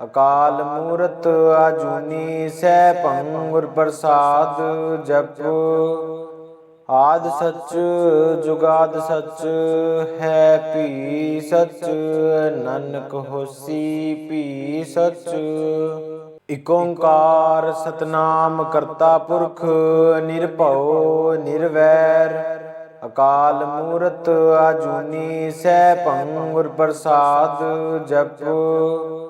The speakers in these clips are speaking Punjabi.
ਅਕਾਲ ਮੂਰਤ ਆਜੂਨੀ ਸੈਭੰ ਗੁਰ ਪ੍ਰਸਾਦ ਜਪੋ। ਆਦ ਸੱਚ, ਜੁਗਾਦ ਸੱਚ, ਹੈ ਭੀ ਸਚ, ਨਾਨਕ ਹੋਸੀ ਭੀ ਸੱਚ। ਇਕ ਓੰਕਾਰ ਸਤਨਾਮ ਕਰਤਾ ਪੁਰਖ, ਨਿਰਭਉ ਨਿਰਵੈਰ। ਅਕਾਲ ਮੂਰਤ ਆਜੂਨੀ ਸੈਭੰ ਗੁਰ ਪ੍ਰਸਾਦ ਜਪੋ।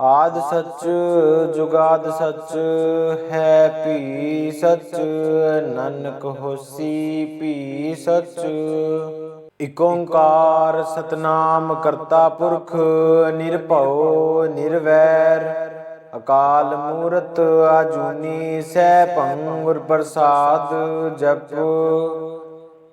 ਆਦ ਸੱਚ, ਜੁਗਾਦ ਸੱਚ, ਹੈ ਭੀ ਸੱਚ, ਨਾਨਕ ਹੋਸੀ ਭੀ ਸੱਚ। ਇਕ ਓੰਕਾਰ ਸਤਨਾਮ ਕਰਤਾ ਪੁਰਖ, ਨਿਰਭਉ, ਨਿਰਵੈਰ। ਅਕਾਲ ਮੂਰਤ ਆਜੂਨੀ ਸੈਭੰ ਗੁਰ ਪ੍ਰਸਾਦ ਜਪ।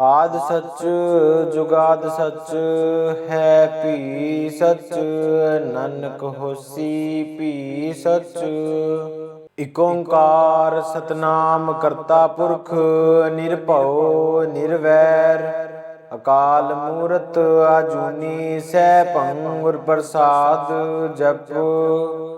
ਆਦ ਸੱਚ, ਜੁਗਾਦ ਸੱਚ, ਹੈ ਭੀ ਸੱਚ, ਨਾਨਕ ਹੋਸੀ ਭੀ ਸੱਚ। ਇਕ ਓੰਕਾਰ ਸਤਨਾਮ ਕਰਤਾ ਪੁਰਖ, ਨਿਰਭਉ, ਨਿਰਵੈਰ। ਅਕਾਲ ਮੂਰਤ ਆਜੂਨੀ ਸੈਭੰ ਗੁਰ ਪ੍ਰਸਾਦ ਜਪੋ।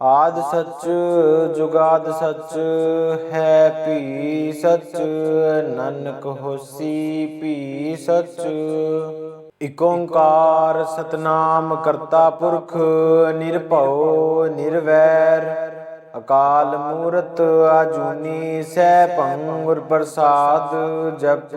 ਆਦ ਸੱਚ, ਜੁਗਾਦ ਸੱਚ, ਹੈ ਭੀ ਸੱਚ, ਨਾਨਕ ਹੋਸੀ ਭੀ ਸੱਚ। ਇਕ ਓੰਕਾਰ ਸਤਨਾਮ ਕਰਤਾ ਪੁਰਖ, ਨਿਰਭਉ, ਨਿਰਵੈਰ। ਅਕਾਲ ਮੂਰਤ ਆਜੂਨੀ ਸੈਭੰ ਗੁਰ ਪ੍ਰਸਾਦ ਜਪ।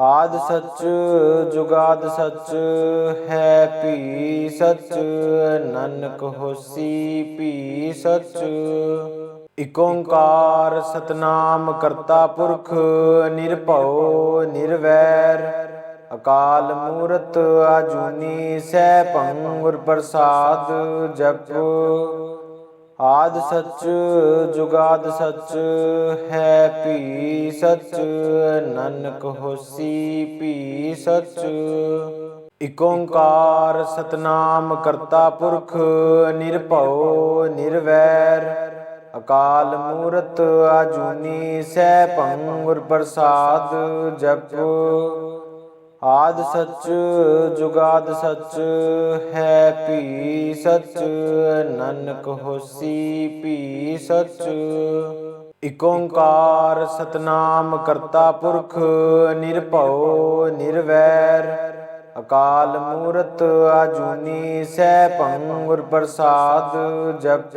ਆਦ ਸੱਚ, ਜੁਗਾਦ ਸੱਚ, ਹੈ ਭੀ ਸੱਚ, ਨਾਨਕ ਹੋਸੀ ਭੀ ਸੱਚ। ਇਕ ਓੰਕਾਰ ਸਤਨਾਮ ਕਰਤਾ ਪੁਰਖ, ਨਿਰਭਉ, ਨਿਰਵੈਰ। ਅਕਾਲ ਮੂਰਤ ਆਜੂਨੀ ਸੈ ਗੁਰ ਪ੍ਰਸਾਦ ਜਪ। ਆਦ ਸੱਚ, ਜੁਗਾਦ ਸੱਚ, ਹੈ ਭੀ ਸੱਚ, ਨਾਨਕ ਹੋਸੀ ਭੀ ਸੱਚ। ਇਕ ਓੰਕਾਰ ਸਤਨਾਮ ਕਰਤਾ ਪੁਰਖ, ਨਿਰਭਉ ਨਿਰਵੈਰ। ਅਕਾਲ ਮੂਰਤ ਆਜੂਨੀ ਸੈਭੰ ਗੁਰ ਪ੍ਰਸਾਦ ਜਪੋ। ਆਦ ਸੱਚ, ਜੁਗਾਦ ਸੱਚ, ਹੈ ਭੀ ਸੱਚ, ਨਾਨਕ ਹੋਸੀ ਭੀ ਸੱਚ। ਇਕ ਓੰਕਾਰ ਸਤਨਾਮ ਕਰਤਾ ਪੁਰਖ, ਨਿਰਭਉ, ਨਿਰਵੈਰ। ਅਕਾਲ ਮੂਰਤ ਆਜੂਨੀ ਸੈਭੰ ਗੁਰ ਪ੍ਰਸਾਦ ਜਪ।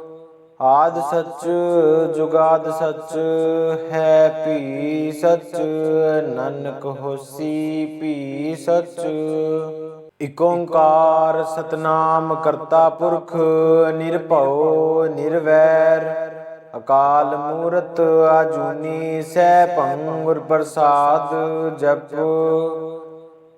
ਆਦ ਸੱਚ, ਜੁਗਾਦ ਸੱਚ, ਹੈ ਭੀ ਸੱਚ, ਨਾਨਕ ਹੋਸੀ ਭੀ ਸੱਚ। ਇਕ ਓੰਕਾਰ ਸਤਨਾਮ ਕਰਤਾ ਪੁਰਖ, ਨਿਰਭਉ, ਨਿਰਵੈਰ। ਅਕਾਲ ਮੂਰਤ ਆਜੂਨੀ ਸੈ ਗੁਰ ਪ੍ਰਸਾਦ ਜਪ।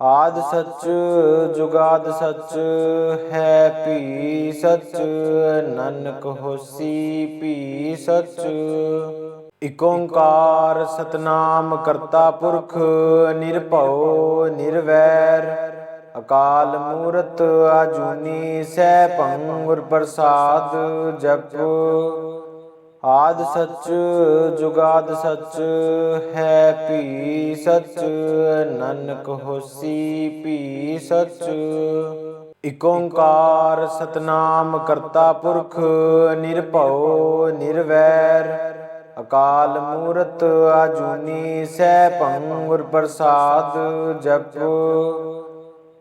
ਆਦ ਸੱਚ, ਜੁਗਾਦ ਸੱਚ, ਹੈ ਭੀ ਸੱਚ, ਨਾਨਕ ਹੋਸੀ ਭੀ ਸੱਚ। ਇਕ ਓੰਕਾਰ ਸਤਨਾਮ ਕਰਤਾ ਪੁਰਖ, ਨਿਰਭਉ, ਨਿਰਵੈਰ। ਅਕਾਲ ਮੂਰਤ ਆਜੂਨੀ ਸੈਭੰ ਗੁਰ ਪ੍ਰਸਾਦ ਜਪ। ਆਦ ਸੱਚ, ਜੁਗਾਦ ਸੱਚ, ਹੈ ਭੀ ਸੱਚ, ਨਾਨਕ ਹੋਸੀ ਭੀ ਸੱਚ। ਇਕ ਓੰਕਾਰ ਸਤਨਾਮ ਕਰਤਾ ਪੁਰਖ, ਨਿਰਭਉ, ਨਿਰਵੈਰ। ਅਕਾਲ ਮੂਰਤ ਆਜੂਨੀ ਸੈਭੰ ਗੁਰ ਪ੍ਰਸਾਦ ਜਪ।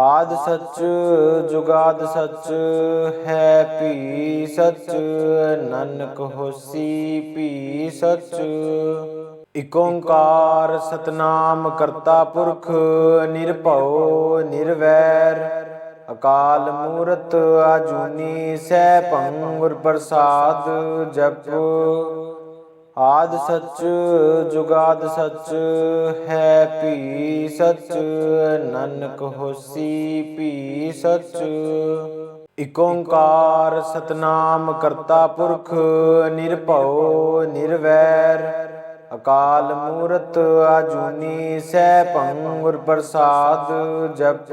ਆਦ ਸੱਚ, ਜੁਗਾਦ ਸੱਚ, ਹੈ ਭੀ ਸੱਚ, ਨਾਨਕ ਹੋਸੀ ਭੀ ਸੱਚ। ਇਕ ਓੰਕਾਰ ਸਤਨਾਮ ਕਰਤਾ ਪੁਰਖ, ਨਿਰਭਉ, ਨਿਰਵੈਰ। ਅਕਾਲ ਮੂਰਤ ਆਜੂਨੀ ਸੈਭੰ ਗੁਰ ਪ੍ਰਸਾਦ ਜਪ। ਆਦ ਸੱਚ, ਜੁਗਾਦ ਸੱਚ, ਹੈ ਭੀ ਸੱਚ, ਨਾਨਕ ਹੋਸੀ ਭੀ ਸੱਚ। ਇਕ ਓੰਕਾਰ ਸਤਨਾਮ ਕਰਤਾ ਪੁਰਖ, ਨਿਰਭਉ, ਨਿਰਵੈਰ। ਅਕਾਲ ਮੂਰਤ ਆਜੂਨੀ ਸੈਭੰ ਗੁਰ ਪ੍ਰਸਾਦ ਜਪ।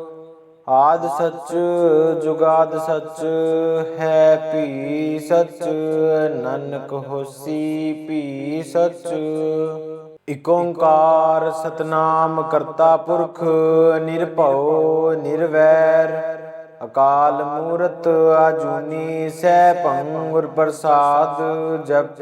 ਆਦ ਸੱਚ, ਜੁਗਾਦ ਸੱਚ, ਹੈ ਭੀ ਸੱਚ, ਨਾਨਕ ਹੋਸੀ ਭੀ ਸੱਚ। ਇਕ ਓੰਕਾਰ ਸਤਨਾਮ ਕਰਤਾ ਪੁਰਖ, ਨਿਰਭਉ, ਨਿਰਵੈਰ। ਅਕਾਲ ਮੂਰਤ ਆਜੂਨੀ ਸੈਭੰ ਗੁਰ ਪ੍ਰਸਾਦ ਜਪ।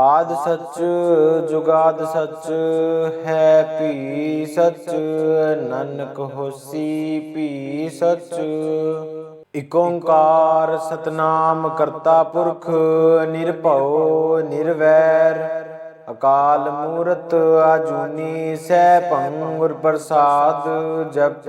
ਆਦ ਸੱਚ, ਜੁਗਾਦ ਸੱਚ, ਹੈ ਭੀ ਸੱਚ, ਨਾਨਕ ਹੋਸੀ ਭੀ ਸੱਚ। ਇਕ ਓੰਕਾਰ ਸਤਨਾਮ ਕਰਤਾ ਪੁਰਖ, ਨਿਰਭਉ, ਨਿਰਵੈਰ। ਅਕਾਲ ਮੂਰਤ ਆਜੂਨੀ ਸੈਭੰ ਗੁਰ ਪ੍ਰਸਾਦ ਜਪ।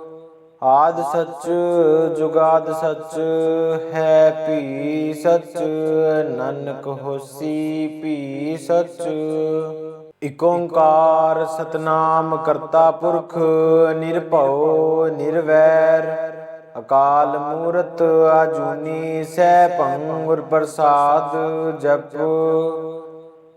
ਆਦ ਸੱਚ, ਜੁਗਾਦ ਸੱਚ, ਹੈ ਭੀ ਸੱਚ, ਨਾਨਕ ਹੋਸੀ ਭੀ ਸੱਚ। ਇਕ ਓੰਕਾਰ ਸਤਨਾਮ ਕਰਤਾ ਪੁਰਖ, ਨਿਰਭਉ, ਨਿਰਵੈਰ। ਅਕਾਲ ਮੂਰਤ ਆਜੂਨੀ ਸੈ ਗੁਰ ਪ੍ਰਸਾਦ ਜਪੋ।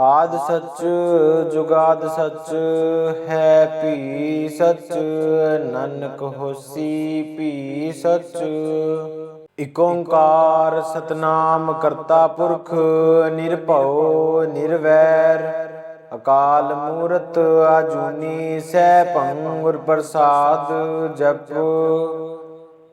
ਆਦ ਸੱਚ, ਜੁਗਾਦ ਸੱਚ, ਹੈ ਭੀ ਸੱਚ, ਨਾਨਕ ਹੋਸੀ ਭੀ ਸੱਚ। ਇਕ ਓੰਕਾਰ ਸਤਨਾਮ ਕਰਤਾ ਪੁਰਖ, ਨਿਰਭਉ, ਨਿਰਵੈਰ। ਅਕਾਲ ਮੂਰਤ ਆਜੂਨੀ ਸੈ ਗੁਰ ਪ੍ਰਸਾਦ ਜਪ।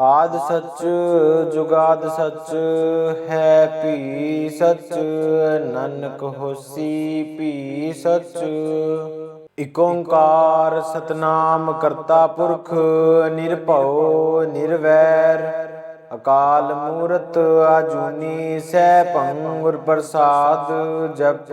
ਆਦ ਸੱਚ, ਜੁਗਾਦ ਸੱਚ, ਹੈ ਭੀ ਸੱਚ, ਨਾਨਕ ਹੋਸੀ ਭੀ ਸੱਚ। ਇਕ ਓੰਕਾਰ ਸਤਨਾਮ ਕਰਤਾ ਪੁਰਖ, ਨਿਰਭਉ, ਨਿਰਵੈਰ। ਅਕਾਲ ਮੂਰਤ ਆਜੂਨੀ ਸੈ ਗੁਰ ਪ੍ਰਸਾਦ ਜਪ।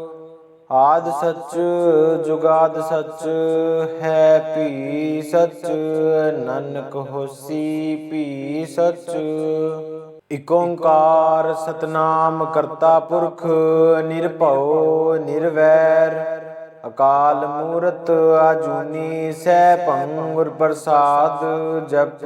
ਆਦ ਸੱਚ, ਜੁਗਾਦ ਸੱਚ, ਹੈ ਭੀ ਸੱਚ, ਨਾਨਕ ਹੋਸੀ ਭੀ ਸੱਚ। ਇਕ ਓੰਕਾਰ ਸਤਨਾਮ ਕਰਤਾ ਪੁਰਖ, ਨਿਰਭਉ, ਨਿਰਵੈਰ। ਅਕਾਲ ਮੂਰਤ ਆਜੂਨੀ ਸੈਭੰ ਗੁਰ ਪ੍ਰਸਾਦ ਜਪ।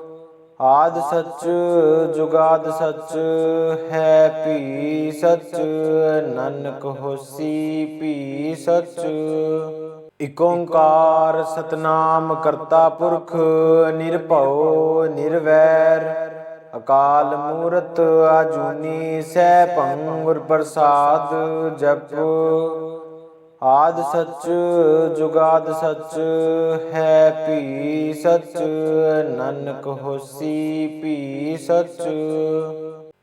ਆਦ ਸੱਚ, ਜੁਗਾਦ ਸੱਚ, ਹੈ ਭੀ ਸੱਚ, ਨਾਨਕ ਹੋਸੀ ਭੀ ਸੱਚ। ਇਕ ਓੰਕਾਰ ਸਤਨਾਮ ਕਰਤਾ ਪੁਰਖ, ਨਿਰਭਉ, ਨਿਰਵੈਰ। ਅਕਾਲ ਮੂਰਤ ਆਜੂਨੀ ਸੈ ਗੁਰ ਪ੍ਰਸਾਦ ਜਪ। ਆਦ ਸੱਚ, ਜੁਗਾਦ ਸੱਚ, ਹੈ ਭੀ ਸੱਚ, ਨਾਨਕ ਹੋਸੀ ਭੀ ਸੱਚ।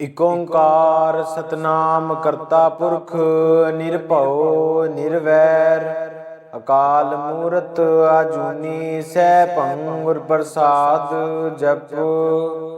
ਇਕ ਓੰਕਾਰ ਸਤਨਾਮ ਕਰਤਾ ਪੁਰਖ, ਨਿਰਭਉ, ਨਿਰਵੈਰ। ਅਕਾਲ ਮੂਰਤ ਆਜੂਨੀ ਸੈ ਗੁਰ ਪ੍ਰਸਾਦ ਜਪੋ।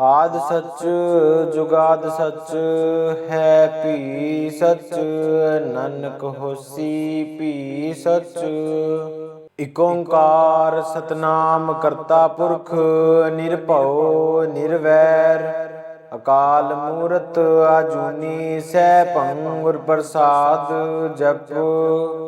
ਆਦ ਸੱਚ, ਜੁਗਾਦ ਸੱਚ, ਹੈ ਭੀ ਸੱਚ, ਨਾਨਕ ਹੋਸੀ ਭੀ ਸੱਚ। ਇਕ ਓੰਕਾਰ ਸਤਨਾਮ ਕਰਤਾ ਪੁਰਖ, ਨਿਰਭਉ, ਨਿਰਵੈਰ। ਅਕਾਲ ਮੂਰਤ ਆਜੂਨੀ ਸੈਭੰ ਗੁਰ ਪ੍ਰਸਾਦ ਜਪੋ।